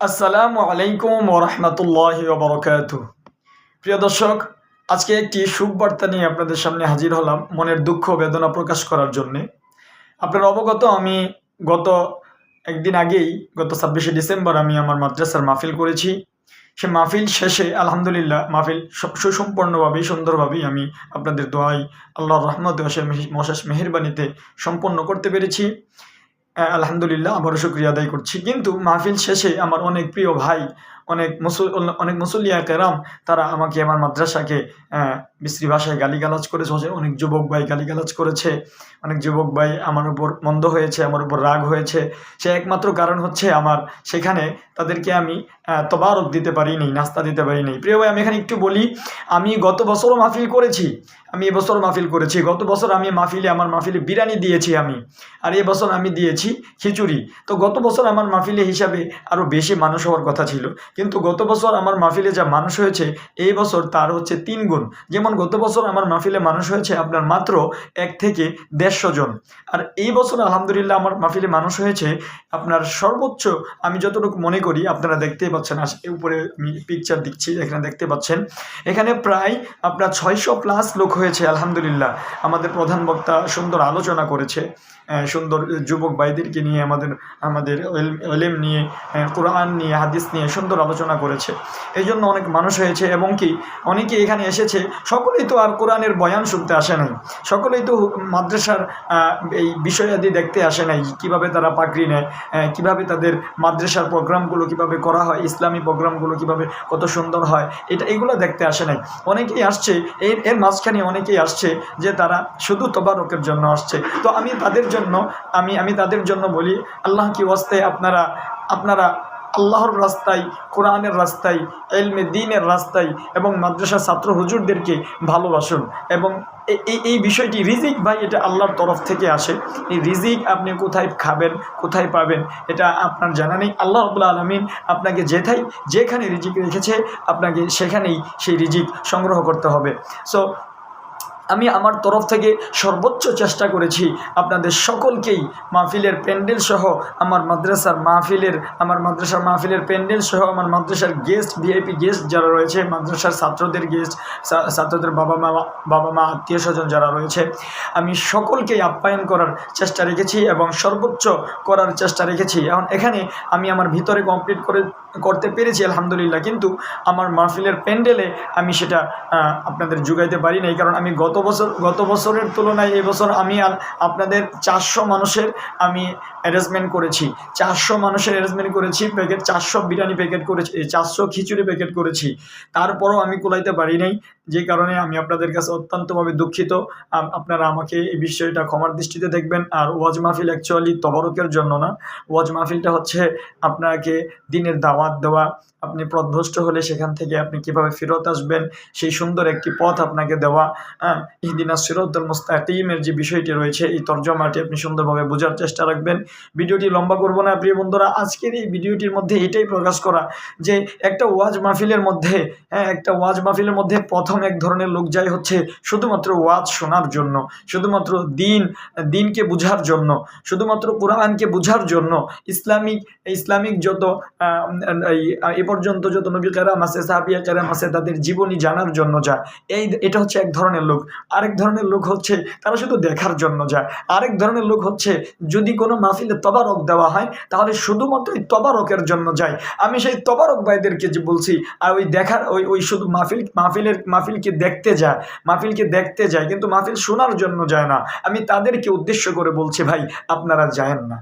আসসালামু আলাইকুম ওরহমতুল্লাহ বরকাত প্রিয় দর্শক, আজকে একটি সুখবার্তা নিয়ে আপনাদের সামনে হাজির হলাম মনের দুঃখ, বেদনা প্রকাশ করার জন্যে। আপনার অবগত, আমি গত একদিন আগেই, গত ছাব্বিশে ডিসেম্বর আমি আমার মাদ্রাসার মাহফিল করেছি। সে মাহফিল শেষে, আলহামদুলিল্লাহ, মাহফিল সুসম্পন্নভাবেই, সুন্দরভাবেই আমি আপনাদের দোয়াই আল্লাহর রহমত মশাস মেহেরবানিতে সম্পন্ন করতে পেরেছি। আলহামদুলিল্লাহ আবারও শুক্রিয়া আদায় করছি। কিন্তু মাহফিল শেষে আমার অনেক প্রিয় ভাই অনেক মুসল অনেক মুসলিয়া কেরাম, তারা আমাকে আমার মাদ্রাসাকে বিশ্রী ভাষায় গালিগালাজ করেছে। অনেক যুবক ভাই গালিগালাজ করেছে। অনেক যুবক ভাই আমার উপর মন্দ হয়েছে, আমার উপর রাগ হয়েছে। সে একমাত্র কারণ হচ্ছে আমার, সেখানে তাদেরকে আমি তবারক দিতে পারিনি, নাস্তা দিতে পারিনি। প্রিয় ভাই, আমি এখানে একটু বলি, আমি গত বছরও মাহফিল করেছি। আমি এবছর মাহফিল করেছি। গত বছর আমি মাহফিলে, আমার মাহফিলে বিরিয়ানি দিয়েছি আমি। আর এবছর আমি দিয়েছি খিচুড়ি। তো গত বছর আমার মাহফিলে হিসাবে আরও বেশি মানুষ হওয়ার কথা ছিল। কিন্তু গত বছর আমার মাহফিলে যা মানুষ হয়েছে, এই বছর তার হচ্ছে তিন গুণ। যেমন গত বছর আমার মাহফিলে মানুষ হয়েছে আপনার মাত্র এক থেকে দেড়শো জন। আর এই বছর আলহামদুলিল্লাহ আমার মাহফিলে মানুষ হয়েছে আপনার সর্বোচ্চ আমি যতটুকু মনে করি, আপনারা দেখতেই পাচ্ছেন আস উপরে আমি পিকচার দিচ্ছি, এখানে দেখতে পাচ্ছেন। এখানে প্রায় আপনার ছয়শো প্লাস লোক হয়েছে, আলহামদুলিল্লাহ। আমাদের প্রধান বক্তা সুন্দর আলোচনা করেছে সুন্দর যুবক ভাইদেরকে নিয়ে, আমাদের আমাদের এলেম নিয়ে কোরআন নিয়ে, হাদিস নিয়ে সুন্দর আলোচনা করেছে। এই জন্য অনেক মানুষ হয়েছে এবং কি অনেকে এখানে এসেছে। সকলেই তো আর কোরআনের বয়ান শুনতে আসে নাই। সকলেই তো মাদ্রাসার এই বিষয়াদি দেখতে আসে নাই। কীভাবে তারা পাকড়ি নেয় কীভাবে তাদের মাদ্রাসার প্রোগ্রামগুলো কীভাবে করা হয়, ইসলামী প্রোগ্রামগুলো কীভাবে কত সুন্দর হয়, এটা, এগুলো দেখতে আসে নাই। অনেকেই আসছে, এর এর মাঝখানে অনেকেই আসছে যে তারা শুধু তবারকের জন্য আসছে। তো আমি তাদের জন্য, আমি আমি তাদের জন্য বলি, আল্লাহ কি ওয়াস্তে আপনারা আপনারা আল্লাহর রাস্তায়, কোরআনের রাস্তায়, এলমে দিনের রাস্তায় এবং মাদ্রাসা ছাত্র হুজুরদেরকে ভালোবাসুন। এবং এই এই বিষয়টি রিজিক ভাই, এটা আল্লাহর তরফ থেকে আসে। এই রিজিক আপনি কোথায় খাবেন, কোথায় পাবেন, এটা আপনার জানা নেই। আল্লাহ রবুল্লা আলমিন আপনাকে যেথায় যেখানে রিজিক রেখেছে, আপনাকে সেখানেই সেই রিজিক সংগ্রহ করতে হবে। সো আমি আমার তরফ থেকে সর্বোচ্চ চেষ্টা করেছি আপনাদের সকলকেই মাহফিলের প্যান্ডেল সহ আমার মাদ্রাসার মাহফিলের, আমার মাদ্রাসার মাহফিলের প্যান্ডেল সহ আমার মাদ্রাসার গেস্ট ভিআইপি গেস্ট যারা রয়েছে, মাদ্রাসার ছাত্রদের গেস্ট ছাত্রদের বাবা মা বাবা মা, আত্মীয় স্বজন যারা রয়েছে, আমি সকলকেই আপ্যায়ন করার চেষ্টা রেখেছি এবং সর্বোচ্চ করার চেষ্টা রেখেছি। এখন এখানে আমি আমার ভিতরে কমপ্লিট করে, করতে পেরেছি, আলহামদুলিল্লাহ। কিন্তু আমার মাহফিলের প্যান্ডেলে আমি সেটা আপনাদের যোগাইতে পারি নাই, কারণ আমি গত বছর, গত বছরের তুলনায় এবছর আমি আর আপনাদের চারশো মানুষের আমি অ্যারেঞ্জমেন্ট করেছি। চারশো মানুষের অ্যারেঞ্জমেন্ট করেছি প্যাকেট চারশো বিরিয়ানি প্যাকেট করেছি, চারশো খিচুড়ি প্যাকেট করেছি। তারপরও আমি কোলাইতে পারি নাই। যে কারণে আমি আপনাদের কাছে অত্যন্তভাবে দুঃখিত। আপনারা আমাকে এই বিষয়টা ক্ষমার দৃষ্টিতে দেখবেন। আর ওয়াজ মাহফিল অ্যাকচুয়ালি তবরকের জন্য না। ওয়াজ মাহফিলটা হচ্ছে আপনাকে দিনের দাওয়াত দেওয়া। আপনি পথভ্রষ্ট হলে সেখান থেকে আপনি কীভাবে ফেরত আসবেন, সেই সুন্দর একটি পথ আপনাকে দেওয়া। হ্যাঁ ইহদিনা সিরতুল মুস্তাকিমের যে বিষয়টি রয়েছে, এই তর্জমাটি আপনি সুন্দরভাবে বোঝার চেষ্টা রাখবেন। ভিডিওটি লম্বা করব না, প্রিয় বন্ধুরা। আজকের এই ভিডিওটির মধ্যে এটাই প্রকাশ করা যে একটা ওয়াজ মাহফিলের মধ্যে হ্যাঁ একটা ওয়াজ মাহফিলের মধ্যে প্রথম এক ধরনের লোক যায় হচ্ছে শুধুমাত্র ওয়াজ শোনার জন্য, শুধুমাত্র দিন, দিনকে বুঝার জন্য, শুধুমাত্র কোরআনকে বুঝার জন্য, ইসলামিক ইসলামিক যত এ পর্যন্ত যত নবী কেরাম আছে, সাহাবিয়া কেরাম আছে, তাদের জীবনী জানার জন্য যায়। এই, এটা হচ্ছে এক ধরনের লোক। আরেক ধরনের লোক হচ্ছে তারা শুধু দেখার জন্য যায়। আরেক ধরনের লোক হচ্ছে যদি কোনো মাহফিলে তবারক দেওয়া হয়, তাহলে শুধুমাত্র ওই তবারকের জন্য যায়। আমি সেই তবারক ভাইদেরকে যে বলছি, আর ওই দেখার, ওই ওই শুধু মাহফিল মাহফিলের মাহফিলকে দেখতে যায়, মাহফিলকে দেখতে যায়, কিন্তু মাহফিল শোনার জন্য যায় না। আমি তাদেরকে উদ্দেশ্য করে বলছি, ভাই, আপনারা যায়েন না।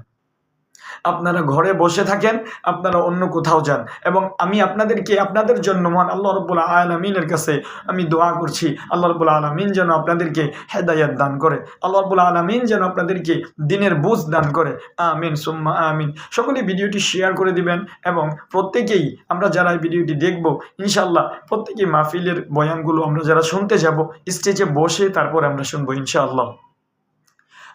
আপনারা ঘরে বসে থাকেন, আপনারা অন্য কোথাও যান। এবং আমি আপনাদেরকে, আপনাদের জন্য মহান আল্লাহ রব্বুল আলমিনের কাছে আমি দোয়া করছি। আল্লাহ রব্বুল আলমিন যেন আপনাদেরকে হেদায়াত দান করে। আল্লাহ রব্বুল আলমিন যেন আপনাদেরকে দিনের বুঝ দান করে। আমিন, সুম্মা আমিন। সকলে ভিডিওটি শেয়ার করে দিবেন এবং প্রত্যেকেই আমরা যারা এই ভিডিওটি দেখব ইনশাল্লাহ প্রত্যেকেই মাহফিলের বয়ানগুলো আমরা যারা শুনতে যাব স্টেজে বসে তারপর আমরা শুনব, ইনশাআল্লাহ।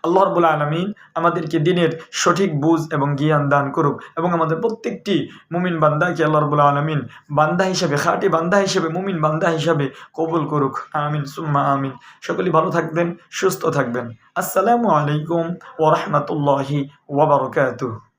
আল্লাহ রবুল আলমিন আমাদেরকে দিনের সঠিক বুঝ এবং জ্ঞান দান করুক এবং আমাদের প্রত্যেকটি মুমিন বান্দাকে আল্লাহ রবুল আলমিন বান্দা হিসেবে, খাটি বান্দা হিসেবে, মুমিন বান্দা হিসেবে কবুল করুক। আমিন, সুম্মা আমিন। সকলেই ভালো থাকবেন, সুস্থ থাকবেন। আসসালামু আলাইকুম ওরহমতুল্লাহি ওবরকাতুহ